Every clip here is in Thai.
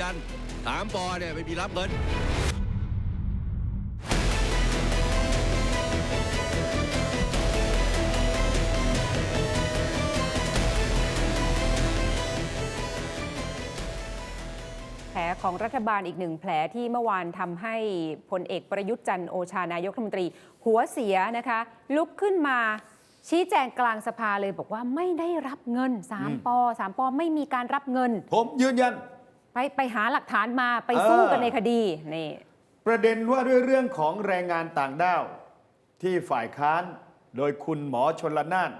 ยืนยันสามปอเนี่ยไม่มีรับเงินแผลของรัฐบาลอีกหนึ่งแผลที่เมื่อวานทำให้พลเอกประยุทธ์จันทร์โอชานายกรัฐมนตรี หัวเสียนะคะ ลุกขึ้นมาชี้แจงกลางสภาเลยบอกว่าไม่ได้รับเงิน 3ปอ3ปอไม่มีการรับเงิน ผมยืนยัน ไปไปหาหลักฐานมาไปสู้กันในคดีนี่ประเด็นว่าด้วยเรื่องของแรงงานต่างด้าว ที่ฝ่ายค้านโดยคุณหมอชนละนาน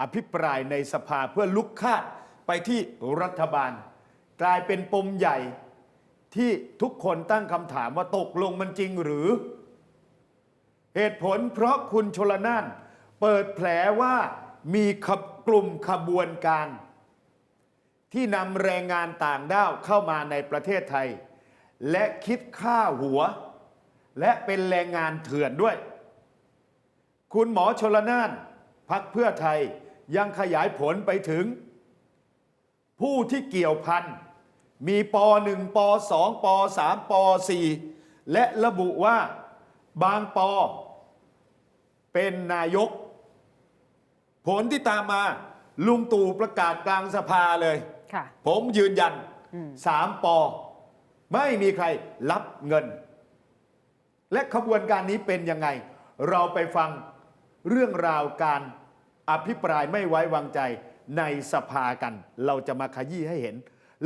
อภิปรายในสภาเพื่อลุกคาดไปที่รัฐบาล กลายเป็นปมใหญ่ที่ทุกคนตั้งคำถามว่าตกลงมันจริงหรือ เหตุผลเพราะคุณชลนาน เปิดแผลว่ามีขบกลุ่มขบวนการ ที่นำแรงงานต่างด้าวเข้ามาในประเทศไทย และคิดค่าหัว และเป็นแรงงานเถื่อนด้วย คุณหมอชลนานพักเพื่อไทยยังขยายผลไปถึง ผู้ที่เกี่ยวพันมีป .1 ป .2 ป .3 ป .4 และระบุว่าบางปเป็นนายก ผลที่ตามมาลุงตู่ประกาศกลางสภาเลย ผมยืนยันอืมสามปอ ไม่มีใครรับเงิน และขบวนการนี้เป็นยังไง เราไปฟังเรื่องราวการอภิปรายไม่ไว้วางใจในสภากัน เราจะมาขยี้ให้เห็น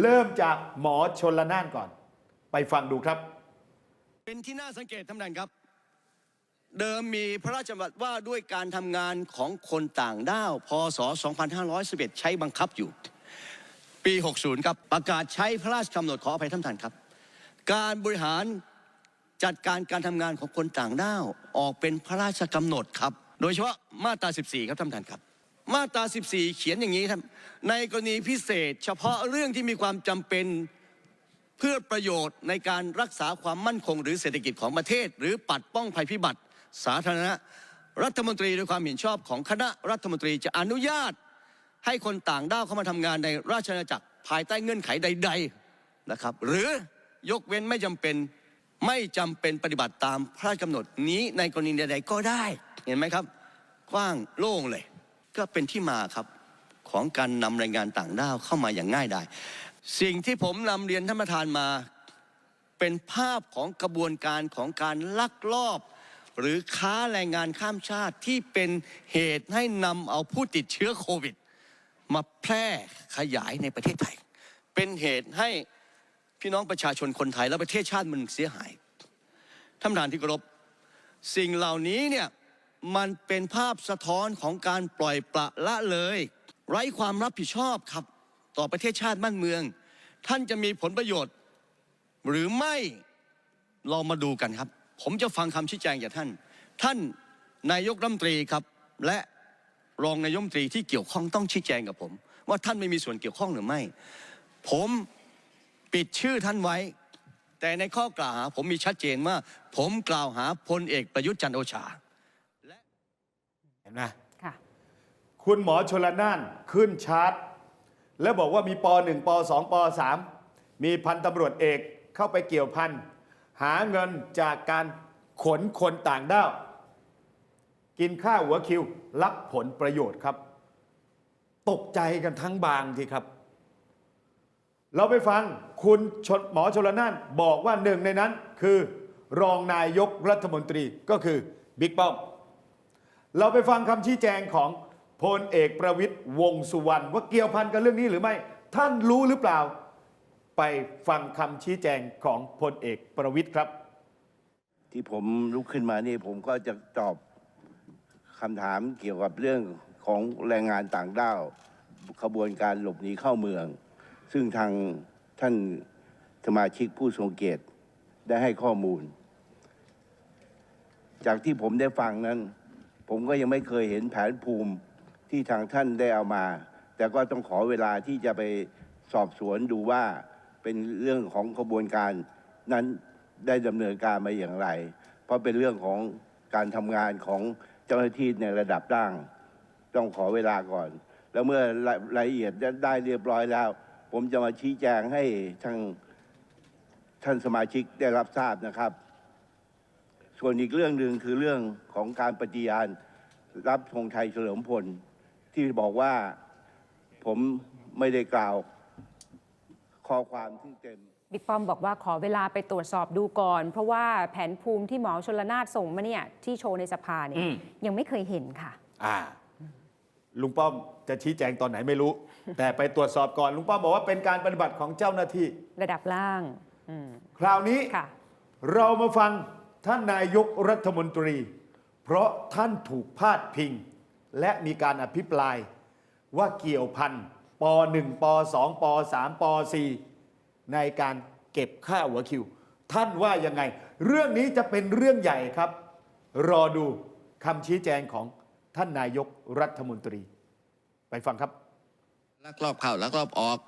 เริ่มจากหมอชนละนานก่อน ไปฟังดูครับ เป็นที่น่าสังเกตท่านประธานครับ เดิมมีพระราชบัญญัติว่าด้วยการทำงานของคนต่างด้าว พศ 2511 ใช้บังคับอยู่ ปี 60 ครับ ประกาศใช้พระราชกำหนดขออภัยท่านประธานครับ การบริหารจัดการการทำงานของคนต่างด้าวออกเป็นพระราชกำหนดครับ โดยเฉพาะมาตรา 14 ครับท่านประธานครับ มาตรา 14 เขียนอย่างนี้ครับ ในกรณีพิเศษ เฉพาะเรื่องที่มีความจำเป็นเพื่อประโยชน์ในการรักษาความมั่นคง หรือเศรษฐกิจของประเทศ หรือปัดป้องภัยพิบัติ สาธารณะรัฐมนตรีโดยความเห็นชอบของคณะรัฐมนตรีจะอนุญาต ให้คนต่างด้าวเข้ามาทำงานในราชอาณาจักรภายใต้เงื่อนไขใด ๆนะครับ หรือยกเว้นไม่จำเป็นไม่จำเป็นปฏิบัติตามพระราชกำหนดนี้ในกรณีใด ๆ ก็ได้ เห็นไหมครับกว้างโล่งเลย ก็เป็นที่มาครับของการนำแรงงานต่างด้าวเข้ามาอย่างง่ายดายสิ่งที่ผมนำเรียนท่านประธานมา เป็นภาพของกระบวนการของการลักลอบ หรือค้าแรงงานข้ามชาติที่เป็นเหตุให้นำเอาผู้ติดเชื้อโควิด มาแพร่ขยายในประเทศไทย เป็นเหตุให้พี่น้องประชาชนคนไทย และประเทศชาติมันเสียหายท่านประธานที่เคารพสิ่งเหล่านี้เนี่ยมันเป็นภาพสะท้อนของการปล่อยปละละเลย ไร้ความรับผิดชอบครับ ต่อประเทศชาติบ้านเมือง ท่านจะมีผลประโยชน์ หรือไม่เรามาดูกันครับ ผมจะฟังคำชี้แจงจากท่าน ท่านนายกรัฐมนตรีครับ และ รองนายกรัฐมนตรีที่เกี่ยวข้องต้องชี้แจงกับผม ว่าท่านไม่มีส่วนเกี่ยวข้องหรือไม่ ผมปิดชื่อท่านไว้ แต่ในข้อกล่าวหาผมมีชัดเจนว่า ผมกล่าวหาพลเอกประยุทธ์จันทร์โอชาเห็นไหมค่ะคุณหมอชลนานขึ้นชาร์ตแล้วบอกว่ามีป .1 ป .2 ป .3 มีพันตำรวจเอกเข้าไปเกี่ยวพันหาเงินจากการขนคนต่างด้าว กินข้าวหัวคิว รับผลประโยชน์ครับ ตกใจกันทั้งบางทีครับ เราไปฟังคุณชนหมอชลนานบอกว่าหนึ่งในนั้นคือรองนายกรัฐมนตรีก็คือบิ๊กป้อมเราไปฟังคำชี้แจงของพลเอกประวิตยวงสุวรรณว่าเกี่ยวพันกับเรื่องนี้หรือไม่ ท่านรู้หรือเปล่า ไปฟังคำชี้แจงของพลเอกประวิตยครับ ที่ผมลุกขึ้นมานี่ผมก็จะตอบ คำถามเกี่ยวกับเรื่องของแรงงานต่างด้าวขบวนการหลบหนีเข้าเมือง ซึ่งทางท่านสมาชิกผู้ทรงเกียรติได้ให้ข้อมูล จากที่ผมได้ฟังนั้น ผมก็ยังไม่เคยเห็นแผนภูมิที่ทางท่านได้เอามา แต่ก็ต้องขอเวลาที่จะไปสอบสวนดูว่าเป็นเรื่องของขบวนการนั้นได้ดำเนินการมาอย่างไร เพราะเป็นเรื่องของการทำงานของ เจ้าหน้าที่ในระดับล่าง ต้องขอเวลาก่อน แล้วเมื่อรายรายละเอียดได้เรียบร้อยแล้ว ผมจะมาชี้แจงให้ทางท่านสมาชิกได้รับทราบนะครับ ส่วนอีกเรื่องหนึ่งคือเรื่องของการปฏิญาณรับธงชัยเฉลิมพล ที่บอกว่าผมไม่ได้กล่าวข้อความที่เต็ม บิ๊กป้อมบอกว่าขอเวลาไปตรวจสอบดูก่อน เพราะว่าแผนภูมิที่หมอชลนานส่งมาเนี่ยที่โชว์ในสภาเนี่ยอืม ยังไม่เคยเห็นค่ะ อ่าลุงป้อมจะชี้แจงตอนไหนไม่รู้ แต่ไปตรวจสอบก่อนลุงป้อมบอกว่าเป็นการปฏิบัติของเจ้าหน้าที่ ระดับล่างอืมคราวนี้ค่ะ เรามาฟังท่านนายกรัฐมนตรี เพราะท่านถูกพาดพิง และมีการอภิปรายว่าเกี่ยวพันป .1 ป .2 ป .3 ป .4 ในการเก็บค่าหัวคิว ท่านว่ายังไง เรื่องนี้จะเป็นเรื่องใหญ่ครับ รอดูคำชี้แจงของท่านนายกรัฐมนตรี ไปฟังครับ ลักลอบเข้าลักลอบออก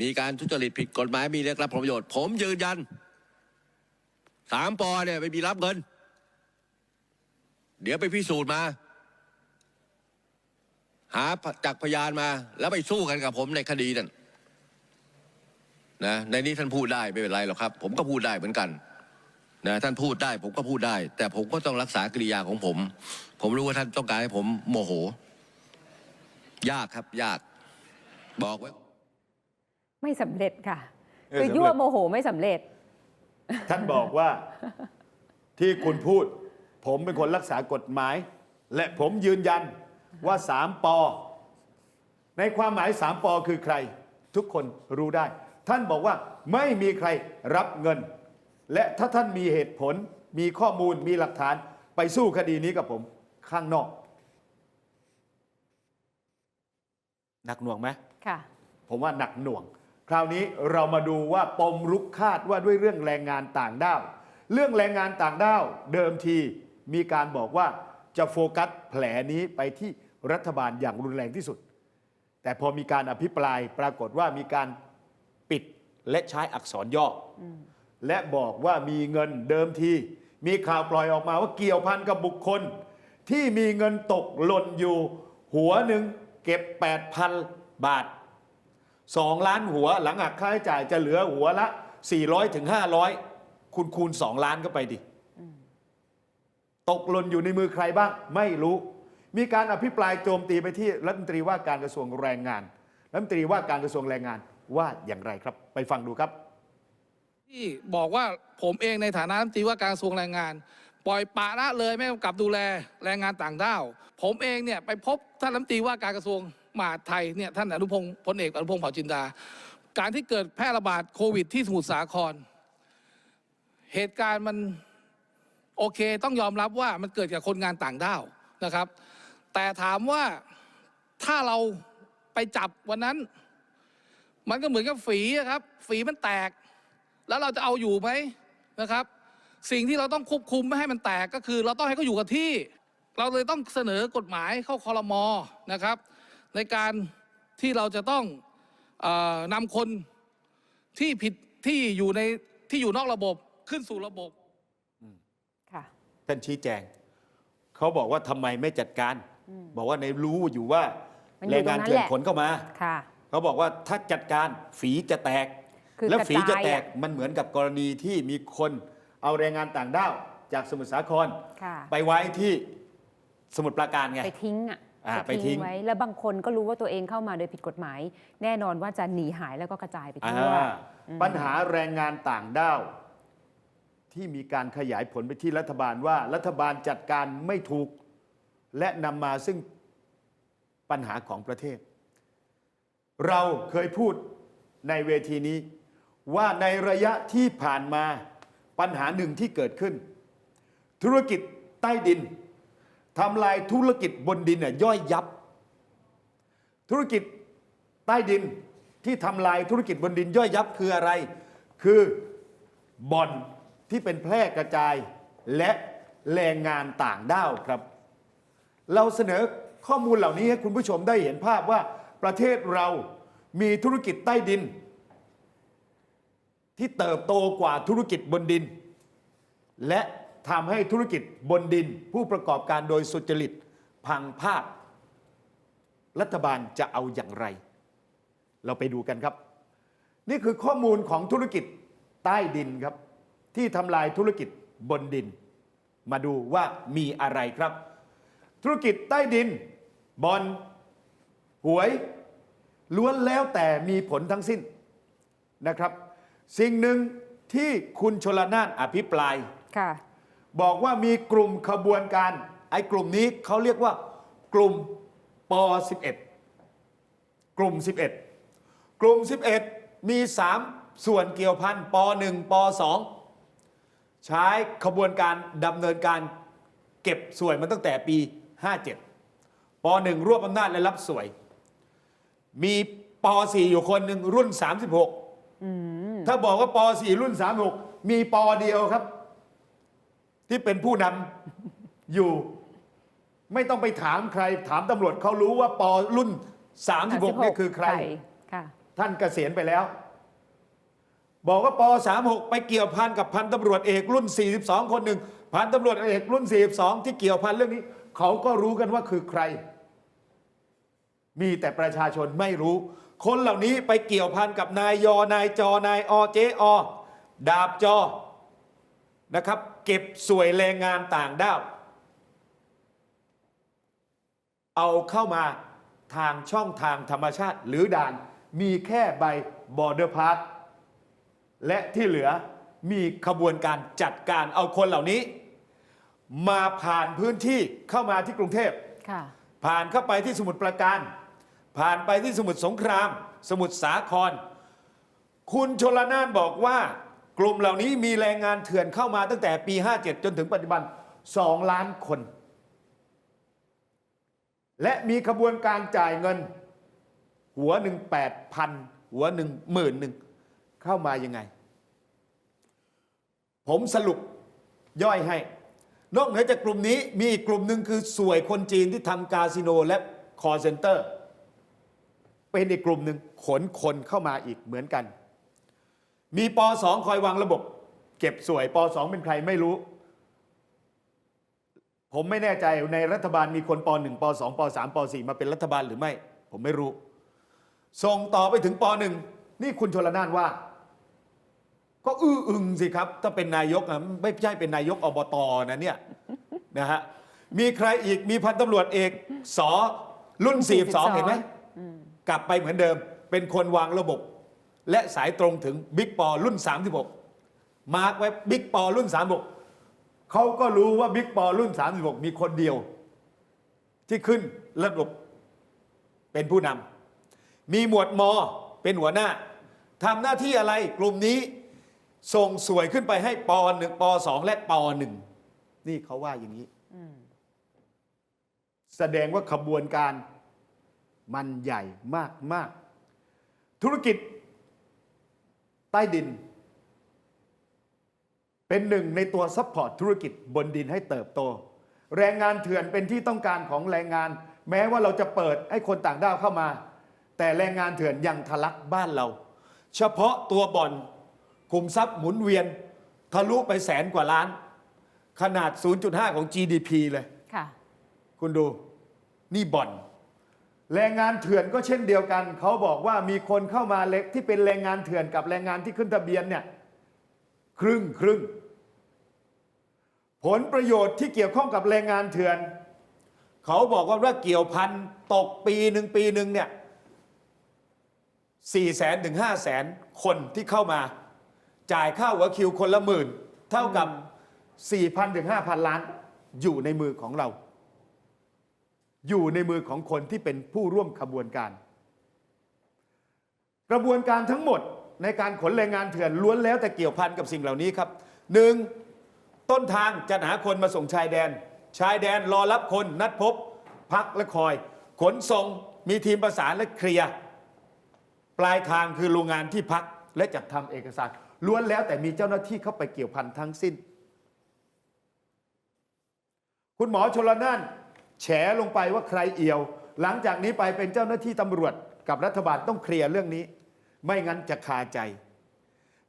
มีการทุจริตผิดกฎหมายมีเรียกรับผลประโยชน์ ผมยืนยันสามปอเนี่ยไม่มีรับเงิน เดี๋ยวไปพิสูจน์มา หาจักพยานมาแล้วไปสู้กันกับผมในคดีนั่น นะในนี้ท่านพูดได้ไม่เป็นไรหรอกครับ ผมก็พูดได้เหมือนกันนะท่านพูดได้ผมก็พูดได้ แต่ผมก็ต้องรักษากริยาของผม ผมรู้ว่าท่านต้องการให้ผมโมโห ยากครับ ยาก บอกไว้ ไม่สำเร็จค่ะเออคือสำเร็จยั่วโมโหไม่สำเร็จ ท่านบอกว่าที่คุณพูด ผมเป็นคนรักษากฎหมาย และผมยืนยันว่าสามปอในความหมายสามปอคือใคร ทุกคนรู้ได้ ท่านบอกว่าไม่มีใครรับเงิน และถ้าท่านมีเหตุผล มีข้อมูลมีหลักฐานไปสู้คดีนี้กับผมข้างนอกหนักหน่วงไหมค่ะ ผมว่าหนักหน่วง คราวนี้เรามาดูว่าปมรุกคาดว่าด้วยเรื่องแรงงานต่างด้าว เรื่องแรงงานต่างด้าว เดิมทีมีการบอกว่าจะโฟกัสแผลนี้ไปที่รัฐบาลอย่างรุนแรงที่สุด แต่พอมีการอภิปรายปรากฏว่ามีการปิด และใช้อักษรย่ออและบอกว่ามีเงินเดิมที มีข่าวปล่อยออกมาว่าเกี่ยวพันกับบุคคล ที่มีเงินตกหล่นอยู่ หัวหนึ่งเก็บ 8,000 บาทสองล้านหัวหลังหักค่าใช้จ่ายจะเหลือหัวละ 400ถึง500 คุณคูณ 2 ล้านก็ไปดิตกหล่นอยู่ในมือใครบ้าง ไม่รู้ มีการอภิปรายโจมตีไปที่รัฐมนตรีว่าการกระทรวงแรงงาน รัฐมนตรีว่าการกระทรวงแรงงาน ว่าอย่างไรครับ ไปฟังดูครับ ที่บอกว่าผมเองในฐานะรัฐมนตรีว่าการกระทรวงแรงงาน ปล่อยปละละเลยไม่กำกับดูแลแรงงานต่างด้าว ผมเองเนี่ยไปพบท่านรัฐมนตรีว่าการกระทรวงมหาดไทยเนี่ยท่านอนุพงศ์พลเอกอนุพงศ์เผ่าจินดา การที่เกิดแพร่ระบาดโควิดที่สมุทรสาคร เหตุการณ์มันโอเคต้องยอมรับว่ามันเกิดจากคนงานต่างด้าวนะครับ แต่ถามว่าถ้าเราไปจับวันนั้น มันก็เหมือนกับฝีอะครับ ฝีมันแตก แล้วเราจะเอาอยู่ไหมนะครับ สิ่งที่เราต้องควบคุมไม่ให้มันแตกก็คือ เราต้องให้เขาอยู่กับที่ เราเลยต้องเสนอกฎหมายเข้าคอรมอนะครับ ในการที่เราจะต้องเออนำคนที่ผิดที่อยู่ในที่อยู่นอกระบบขึ้นสู่ระบบค่ะท่านชี้แจง เขาบอกว่าทำไมไม่จัดการ บอกว่าในรู้อยู่ว่ามันอยู่แรงงานตรงนั้นเถื่อนแหละขนเข้ามาค่ะ เขาบอกว่าถ้าจัดการฝีจะแตก คือแล้วฝีจะแตกกระจายอะมันเหมือนกับกรณีที่มีคนเอาแรงงานต่างด้าวจากสมุทรสาคร ค่ะ ไปไว้ที่สมุทรปราการไง ไปทิ้งอะอ่าไปทิ้ง ไว้ แล้วบางคนก็รู้ว่าตัวเองเข้ามาโดยผิดกฎหมาย แน่นอนว่าจะหนีหายแล้วก็กระจายไปอ่าทั่วปัญหาแรงงานต่างด้าว ที่มีการขยายผลไปที่รัฐบาลว่ารัฐบาลจัดการไม่ถูก และนำมาซึ่งปัญหาของประเทศ เราเคยพูดในเวทีนี้ ว่าในระยะที่ผ่านมาปัญหาหนึ่งที่เกิดขึ้น ธุรกิจใต้ดินทำลายธุรกิจบนดินน่ยย่อยยับ ธุรกิจใต้ดินที่ทำลายธุรกิจบนดินย่อยยับคืออะไร คือบ่อนที่เป็นแพร่กระจายและแรงงานต่างด้าวครับ เราเสนอข้อมูลเหล่านี้ให้คุณผู้ชมได้เห็นภาพว่า ประเทศเรามีธุรกิจใต้ดิน ที่เติบโตกว่าธุรกิจบนดิน และทำให้ธุรกิจบนดิน ผู้ประกอบการโดยสุจริตพังภาพ รัฐบาลจะเอาอย่างไร เราไปดูกันครับ นี่คือข้อมูลของธุรกิจใต้ดินครับ ที่ทำลายธุรกิจบนดิน มาดูว่ามีอะไรครับ ธุรกิจใต้ดินบอลหวย ล้วนแล้วแต่มีผลทั้งสิ้นนะครับ สิ่งหนึ่งที่คุณชลนานอภิปรายค่ะบอกว่ามีกลุ่มขบวนการ ไอ้กลุ่มนี้เขาเรียกว่ากลุ่มป 11 กลุ่ม 11 กลุ่ม 11 มี 3 ส่วนเกี่ยวพันป 1 ป 2 ใช้ขบวนการดำเนินการเก็บสวยมาตั้งแต่ปี 57ป 1 รวบอำนาจและรับสวย มีป 4 อยู่คนหนึ่งรุ่น36 ถ้าบอกว่าป 4 รุ่น 36 มีปเดียวครับ ที่เป็นผู้นำ อยู่ ไม่ต้องไปถามใคร ถามตำรวจเขารู้ว่าปรุ่น 36นี่คือใคร ค่ะ ท่านเกษียณไปแล้ว บอกว่าป 36 ไปเกี่ยวพันกับพันตำรวจเอกรุ่น 42 คนหนึ่งพันตำรวจเอกรุ่น 42 ที่เกี่ยวพันเรื่องนี้ เขาก็รู้กันว่าคือใคร มีแต่ประชาชนไม่รู้ คนเหล่านี้ไปเกี่ยวพันกับนายยนายจนายอเจอดาบจอนะครับ เก็บสวยแรงงานต่างด้าวเอาเข้ามาทางช่องทางธรรมชาติหรือด่าน มีแค่ใบบอร์เดอร์พาสและที่เหลือมีขบวนการจัดการเอาคนเหล่านี้ มาผ่านพื้นที่เข้ามาที่กรุงเทพค่ะผ่านเข้าไปที่สมุทรปราการ ผ่านไปที่สมุทรสงคราม สมุทรสาคร คุณชลนานบอกว่ากลุ่มเหล่านี้มีแรงงานเถื่อนเข้ามาตั้งแต่ปี 57 จนถึงปัจจุบัน 2 ล้านคน และมีขบวนการจ่ายเงิน หัวหนึ่งแปดพันหัวหนึ่งหมื่นหนึ่งเข้ามายังไง ผมสรุปย่อยให้ นอกเหนือจากกลุ่มนี้มีอีกกลุ่มหนึ่งคือสวยคนจีนที่ทำคาสิโนและคอร์เซนเตอร์ เป็นอีกกลุ่มหนึ่งขนคนเข้ามาอีกเหมือนกัน มีปสองคอยวางระบบ เก็บสวยปสองเป็นใครไม่รู้ ผมไม่แน่ใจในรัฐบาลมีคนปหนึ่งปสองปสามปสี่มาเป็นรัฐบาลหรือไม่ ผมไม่รู้ ส่งต่อไปถึงปหนึ่งนี่คุณชลนานว่า ก็อื้ออึงสิครับ ถ้าเป็นนายกอะไม่ใช่เป็นนายกอบตนะเนี่ยนะฮะมีใครอีกมีพันตำรวจเอกสอรุ่น42เห็นไหม กลับไปเหมือนเดิม เป็นคนวางระบบ และสายตรงถึงบิ๊กปอรุ่น 36 มาร์กไว้บิ๊กปอรุ่น 36เขาก็รู้ว่าบิ๊กปอรุ่น 36 มีคนเดียว ที่ขึ้นระบบเป็นผู้นำมีหมวดมอเป็นหัวหน้าทำหน้าที่อะไรกลุ่มนี้ส่งสวยขึ้นไปให้ปหนึ่งปสองและปหนึ่งนี่เขาว่าอย่างนี้แสดงว่าขบวนการ มันใหญ่มากมากธุรกิจ ใต้ดิน เป็นหนึ่งในตัวซัพพอร์ตธุรกิจบนดินให้เติบโต แรงงานเถื่อนเป็นที่ต้องการของแรงงาน แม้ว่าเราจะเปิดให้คนต่างด้าวเข้ามา แต่แรงงานเถื่อนยังทะลักบ้านเรา เฉพาะตัวบ่อนกลุ่มทรัพย์หมุนเวียนทะลุไปแสนกว่าล้าน ขนาด 0.5 ของ GDP เลย ค่ะ คุณดู นี่บ่อน แรงงานเถื่อนก็เช่นเดียวกัน เขาบอกว่ามีคนเข้ามาเล็กที่เป็นแรงงานเถื่อนกับแรงงานที่ขึ้นทะเบียนเนี่ยครึ่งครึ่งผลประโยชน์ที่เกี่ยวข้องกับแรงงานเถื่อน เขาบอกว่าว่าเกี่ยวพันตกปีหนึ่งปีหนึ่งเนี่ยสี่แสนถึงห้าแสนคนที่เข้ามา จ่ายค่าหัวคิวคนละหมื่น เท่ากับ 4,000ถึง5,000 ล้านอยู่ในมือของเรา อยู่ในมือของคนที่เป็นผู้ร่วมขบวนการ กระบวนการทั้งหมดในการขนแรงงานเถื่อนล้วนแล้วแต่เกี่ยวพันกับสิ่งเหล่านี้ครับหนึ่งต้นทางจะหาคนมาส่งชายแดน ชายแดนรอรับคนนัดพบ พักและคอย ขนส่งมีทีมประสานและเคลียร์ปลายทางคือโรงงานที่พักและจัดทำเอกสารล้วนแล้วแต่มีเจ้าหน้าที่เข้าไปเกี่ยวพันทั้งสิ้น คุณหมอชลนาน แฉลงไปว่าใครเอี่ยว หลังจากนี้ไปเป็นเจ้าหน้าที่ตำรวจกับรัฐบาลต้องเคลียร์เรื่องนี้ ไม่งั้นจะคาใจ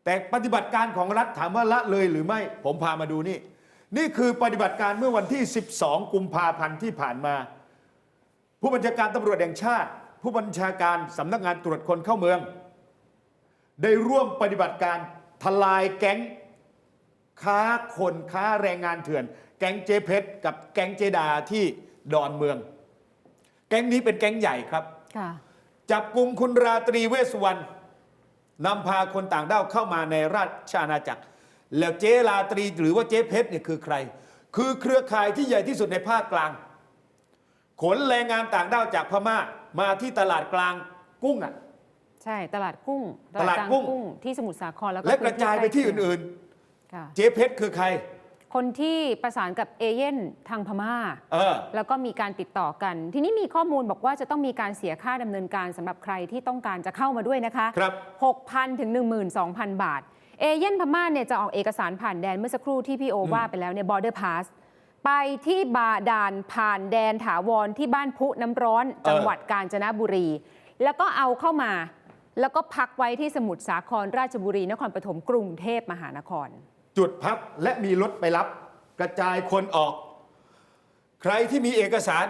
แต่ปฏิบัติการของรัฐถามว่าละเลยหรือไม่ผมพามาดูนี่ นี่คือปฏิบัติการเมื่อวันที่ 12 กุมภาพันธ์ที่ผ่านมา ผู้บัญชาการตำรวจแห่งชาติ ผู้บัญชาการสำนักงานตรวจคนเข้าเมือง ได้ร่วมปฏิบัติการทลายแก๊งค้าคนค้าแรงงานเถื่อน แก๊งเจเพชรกับแก๊งเจดาที่ ดอนเมือง แก๊งนี้เป็นแก๊งใหญ่ครับ ค่ะ จับกลุ่มคุณราตรีเวสสุวรรณนำพาคนต่างด้าวเข้ามาในราชอาณาจักร แล้วเจราตรีหรือว่าเจเพชรเนี่ยคือใคร คือเครือข่ายที่ใหญ่ที่สุดในภาคกลาง ขนแรงงานต่างด้าวจากพม่ามาที่ตลาดกลางกุ้งอะ ใช่ตลาดกุ้งตลาดกงกุ้ง ที่สมุทรสาครแล้วก็และกระจายไปที่อื่นๆค่ะ ๆ เจเพชรคือใคร คนที่ประสานกับเอเย่นทางพม่า เออ แล้วก็มีการติดต่อกัน ทีนี้มีข้อมูลบอกว่าจะต้องมีการเสียค่าดำเนินการสำหรับใครที่ต้องการจะเข้ามาด้วยนะคะครับ 6,000 ถึง 12,000 บาท เอเย่นพม่าเนี่ยจะออกเอกสารผ่านแดนเมื่อสักครู่ที่พี่โอว่าไปแล้วเนี่ย border pass ไปที่บาดานผ่านแดนถาวรที่บ้านพุน้ำร้อนจังหวัดกาญจนบุรี แล้วก็เอาเข้ามา แล้วก็พักไว้ที่สมุทรสาครราชบุรีนครปฐมกรุงเทพมหานคร จุดพักและมีรถไปรับ กระจายคนออก ใครที่มีเอกสาร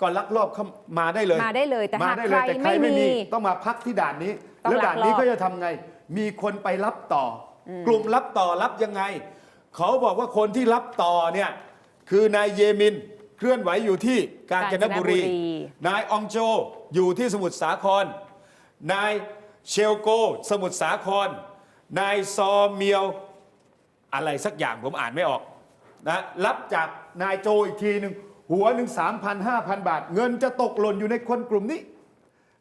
ก็ลักลอบเข้ามาได้เลยมาได้เลยแต่หากได้เลยแต่ใคใครรไม่ไม่มีมี ต้องมาพักที่ด่านนี้ ต้องแล้วด่านนี้ลักลอบ ก็จะทำไง มีคนไปรับต่ออกลุ่มรับต่อรับยังไง เขาบอกว่าคนที่รับต่อเนี่ยคือนายเยมินเคลื่อนไหวอยู่ที่กาญจนบุรี กาญจนบุรี นายอองโจอยู่ที่สมุทรสาคร นายเชลโก สมุทรสาคร นายซอเมียว อะไรสักอย่างผมอ่านไม่ออกนะรับจากนายโจอีกทีหนึ่งหัวหนึ่งสามพันห้าพันบาท เงินจะตกหล่นอยู่ในคนกลุ่มนี้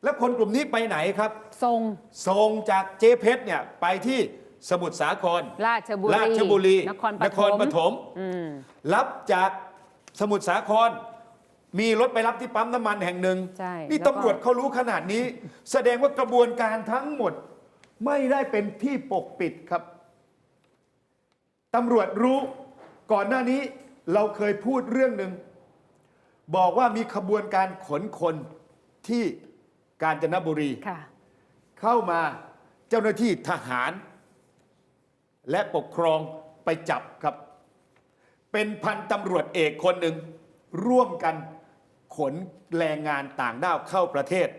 แล้วคนกลุ่มนี้ไปไหนครับทรงส่งจากเจเพชรเนี่ยไปที่สมุทรสาคร ราชบุรีราชบุรีนครปฐมปฐมรับจากสมุทรสาคร มีรถไปรับที่ปั๊มน้ำมันแห่งหนึ่งใช่นี่แล้วก็ตำรวจเขารู้ขนาดนี้ แสดงว่ากระบวนการทั้งหมดไม่ได้เป็นที่ปกปิดครับ ตำรวจรู้ก่อนหน้านี้เราเคยพูดเรื่องหนึ่ง บอกว่ามีขบวนการขนคนที่กาญจนบุรี ค่ะ เข้ามาเจ้าหน้าที่ทหาร และปกครองไปจับครับ เป็นพันตำรวจเอกคนหนึ่ง ร่วมกันขนแรงงานต่างด้าวเข้าประเทศ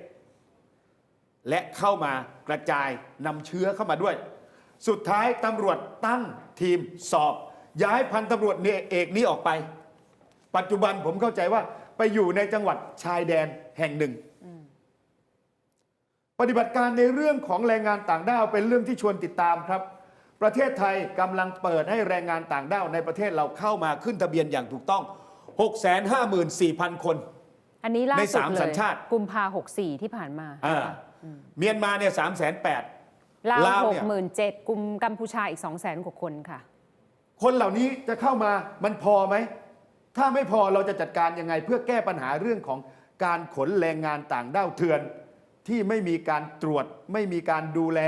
และเข้ามากระจายนำเชื้อเข้ามาด้วย สุดท้ายตำรวจตั้งทีมสอบ ย้ายพันตำรวจเอกนี้ออกไป ปัจจุบันผมเข้าใจว่าไปอยู่ในจังหวัดชายแดนแห่งหนึ่ง ปฏิบัติการในเรื่องของแรงงานต่างด้าวเป็นเรื่องที่ชวนติดตามครับ ประเทศไทยกำลังเปิดให้แรงงานต่างด้าวในประเทศเราเข้ามาขึ้นทะเบียนอย่างถูกต้อง 654,000 คน อันนี้ล่าในสุดสามเลสัยญชาติกุมภาหกสี่ที่ผ่านมาอ่าเมียนมาเนี่ย308,000 ลาวลาวหเนี่กย หมื่นเจ็ดกุมกัมพูชาอีกสองแสนกว่าคนค่ะ คนเหล่านี้จะเข้ามามันพอไหม ถ้าไม่พอเราจะจัดการยังไง เพื่อแก้ปัญหาเรื่องของการขนแรงงานต่างด้าวเถื่อน ที่ไม่มีการตรวจ ไม่มีการดูแล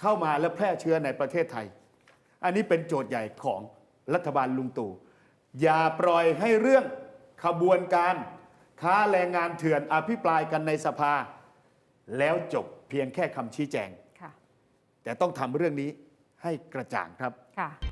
เข้ามาและแพร่เชื้อในประเทศไทย อันนี้เป็นโจทย์ใหญ่ของรัฐบาลลุงตู่อย่าปล่อยให้เรื่องขบวนการค้าแรงงานเถื่อนอภิปรายกันในสภา แล้วจบเพียงแค่คำชี้แจงค่ะ แต่ต้องทำเรื่องนี้ให้กระจ่างครับค่ะ